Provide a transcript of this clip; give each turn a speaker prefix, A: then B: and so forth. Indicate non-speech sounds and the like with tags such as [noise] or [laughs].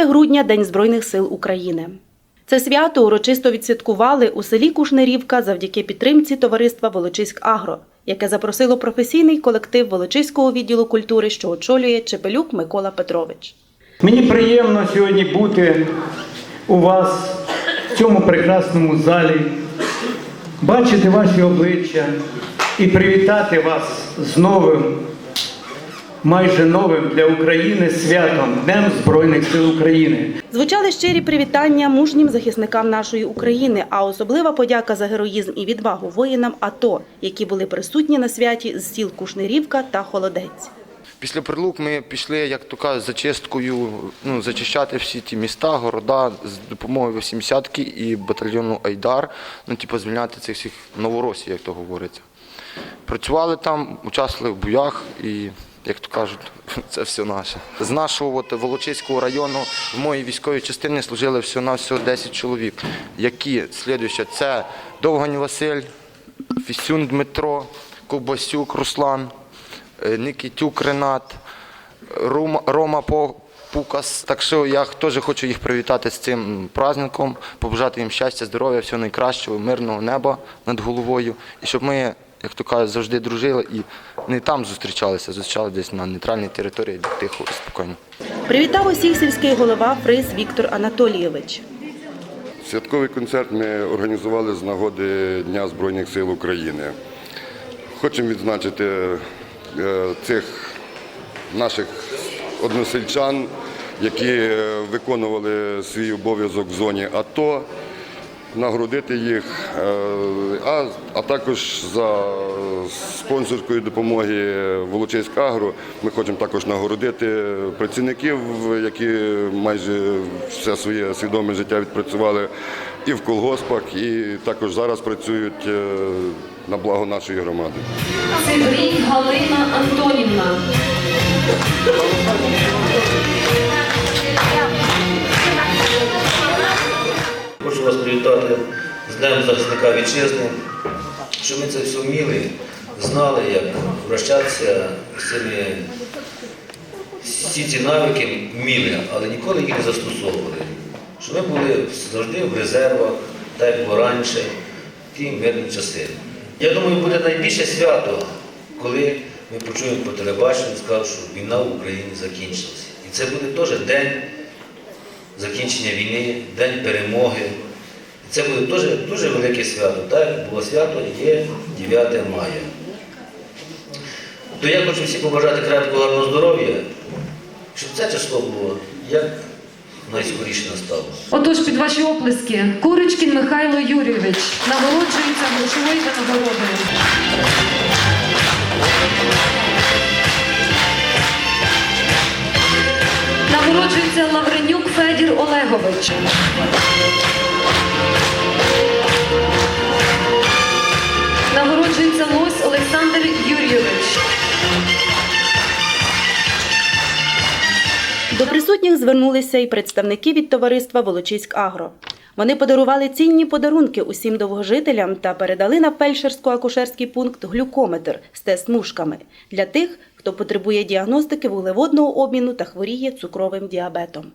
A: 6 грудня День Збройних сил України. Це свято урочисто відсвяткували у селі Кушнерівка завдяки підтримці товариства Волочиськ Агро, яке запросило професійний колектив Волочиського відділу культури, що очолює Чепелюк Микола Петрович.
B: Мені приємно сьогодні бути у вас в цьому прекрасному залі, бачити ваші обличчя і привітати вас з новим, майже новим для України святом Днем Збройних сил України.
A: Звучали щирі привітання мужнім захисникам нашої України, а особлива подяка за героїзм і відвагу воїнам АТО, які були присутні на святі з сіл Кушнерівка та Холодець.
C: Після прилук ми пішли, як то кажуть, зачисткою, ну, зачищати всі ті міста, города з допомогою 80-ки і батальйону Айдар, ну, типу, звільняти цих всіх новоросів, як то говориться. Працювали там, участвували в боях і, як то кажуть, [laughs] це все наше. З нашого от, Волочиського району в моїй військовій частині служили всього на всього 10 чоловік, які слідуюче, це Довгань Василь, Фісюн Дмитро, Ковбасюк Руслан. Е, Нікітюк Ренат, Рома, Пукас. Так що я теж хочу їх привітати з цим праздником, побажати їм щастя, здоров'я, всього найкращого, мирного неба над головою. І щоб ми, як то кажуть, завжди дружили і не там зустрічалися, зустрічалися десь на нейтральній території, тихо і спокійно.
A: Привітав усіх сільський голова Фриз Віктор Анатолійович.
D: Святковий концерт ми організували з нагоди Дня Збройних сил України. Хочемо відзначити е, цих наших односельчан, які е, виконували свій обов'язок в зоні АТО, нагородити їх, е, а, а також за спонсорської допомоги Волочиськ Агро ми хочемо також нагородити працівників, які майже все своє свідоме життя відпрацювали і в колгоспах, і також зараз працюють е, на благо нашої громади.
E: Сибрій Галина Антонівна.
F: Вас з Днем захисника вітчизни, щоб ми це все вміли, знали, як обращатися з цими всі ці навики вміли, але ніколи їх не застосовували. Щоб ми були завжди в резервах, так як було раніше, ті мирні часи. Я думаю, буде найбільше свято, коли ми почуємо по телебаченню, скажуть, що війна в Україні закінчилася. І це буде теж день закінчення війни, День перемоги. Це буде дуже, дуже велике свято. Так було свято, є 9 мая. То я хочу всім побажати крепкого гарного здоров'я, щоб це число було як найскоріше настало.
E: Отож, під ваші оплески Курочкін Михайло Юрійович нагороджується грошовою винагородою. Нагороджується Лавренюк Федір Олегович.
A: До присутніх звернулися і представники від товариства Волочиськ Агро. Вони подарували цінні подарунки усім довгожителям та передали на фельдшерсько-акушерський пункт глюкометр з тест-мушками для тих, хто потребує діагностики вуглеводного обміну та хворіє цукровим діабетом.